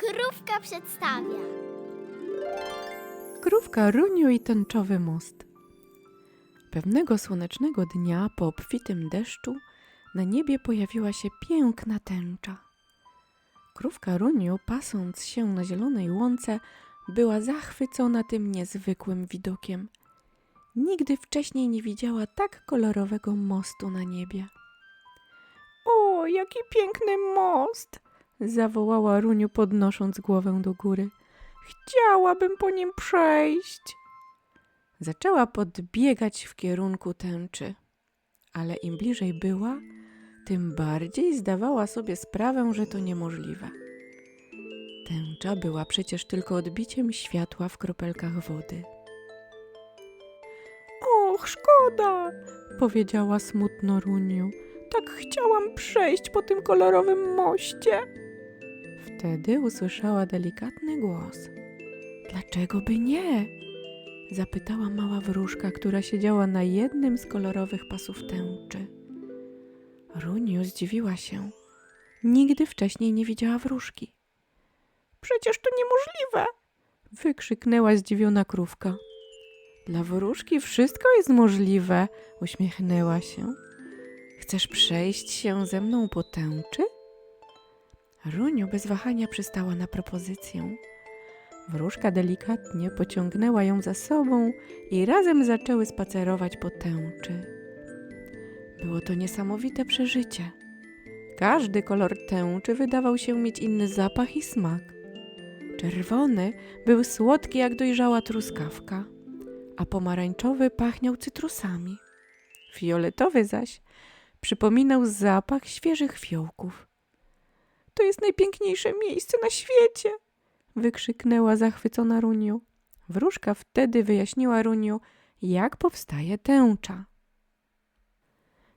Krówka przedstawia. Krówka Runiu i tęczowy most. Pewnego słonecznego dnia po obfitym deszczu na niebie pojawiła się piękna tęcza. Krówka Runiu, pasąc się na zielonej łące, była zachwycona tym niezwykłym widokiem. Nigdy wcześniej nie widziała tak kolorowego mostu na niebie. O, jaki piękny most! Zawołała Runiu, podnosząc głowę do góry. Chciałabym po nim przejść. Zaczęła podbiegać w kierunku tęczy, ale im bliżej była, tym bardziej zdawała sobie sprawę, że to niemożliwe. Tęcza była przecież tylko odbiciem światła w kropelkach wody. Och, szkoda, powiedziała smutno Runiu. Tak chciałam przejść po tym kolorowym moście. Wtedy usłyszała delikatny głos. Dlaczego by nie? Zapytała mała wróżka, która siedziała na jednym z kolorowych pasów tęczy. Runiu zdziwiła się. Nigdy wcześniej nie widziała wróżki. Przecież to niemożliwe! wykrzyknęła zdziwiona krówka. Dla wróżki wszystko jest możliwe, uśmiechnęła się. Chcesz przejść się ze mną po tęczy? Runiu bez wahania przystała na propozycję. Wróżka delikatnie pociągnęła ją za sobą i razem zaczęły spacerować po tęczy. Było to niesamowite przeżycie. Każdy kolor tęczy wydawał się mieć inny zapach i smak. Czerwony był słodki jak dojrzała truskawka, a pomarańczowy pachniał cytrusami. Fioletowy zaś przypominał zapach świeżych fiołków. To jest najpiękniejsze miejsce na świecie! wykrzyknęła zachwycona Runiu. Wróżka wtedy wyjaśniła Runiu, jak powstaje tęcza.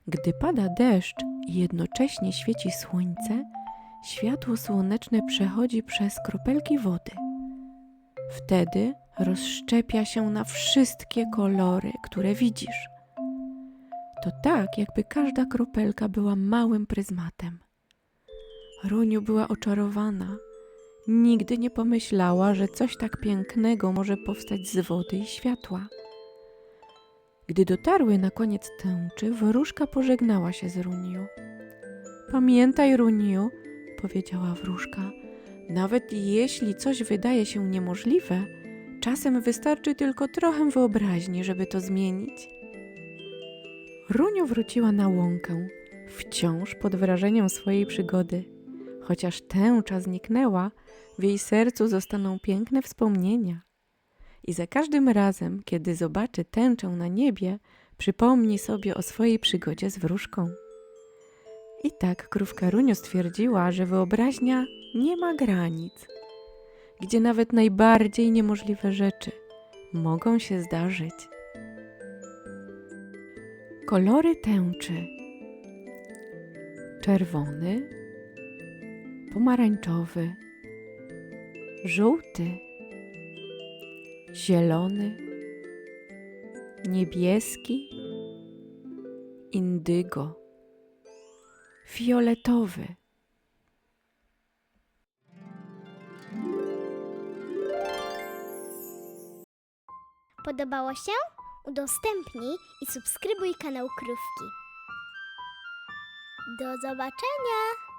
Gdy pada deszcz i jednocześnie świeci słońce, światło słoneczne przechodzi przez kropelki wody. Wtedy rozszczepia się na wszystkie kolory, które widzisz. To tak, jakby każda kropelka była małym pryzmatem. Runiu była oczarowana. Nigdy nie pomyślała, że coś tak pięknego może powstać z wody i światła. Gdy dotarły na koniec tęczy, wróżka pożegnała się z Runiu. Pamiętaj, Runiu, powiedziała wróżka, nawet jeśli coś wydaje się niemożliwe, czasem wystarczy tylko trochę wyobraźni, żeby to zmienić. Runiu wróciła na łąkę, wciąż pod wrażeniem swojej przygody. Chociaż tęcza zniknęła, w jej sercu zostaną piękne wspomnienia. I za każdym razem, kiedy zobaczy tęczę na niebie, przypomni sobie o swojej przygodzie z wróżką. I tak krówka Runio stwierdziła, że wyobraźnia nie ma granic, gdzie nawet najbardziej niemożliwe rzeczy mogą się zdarzyć. Kolory tęczy: czerwony, pomarańczowy, żółty, zielony, niebieski, indygo, fioletowy. Podobało się? Udostępnij i subskrybuj kanał Krówki. Do zobaczenia!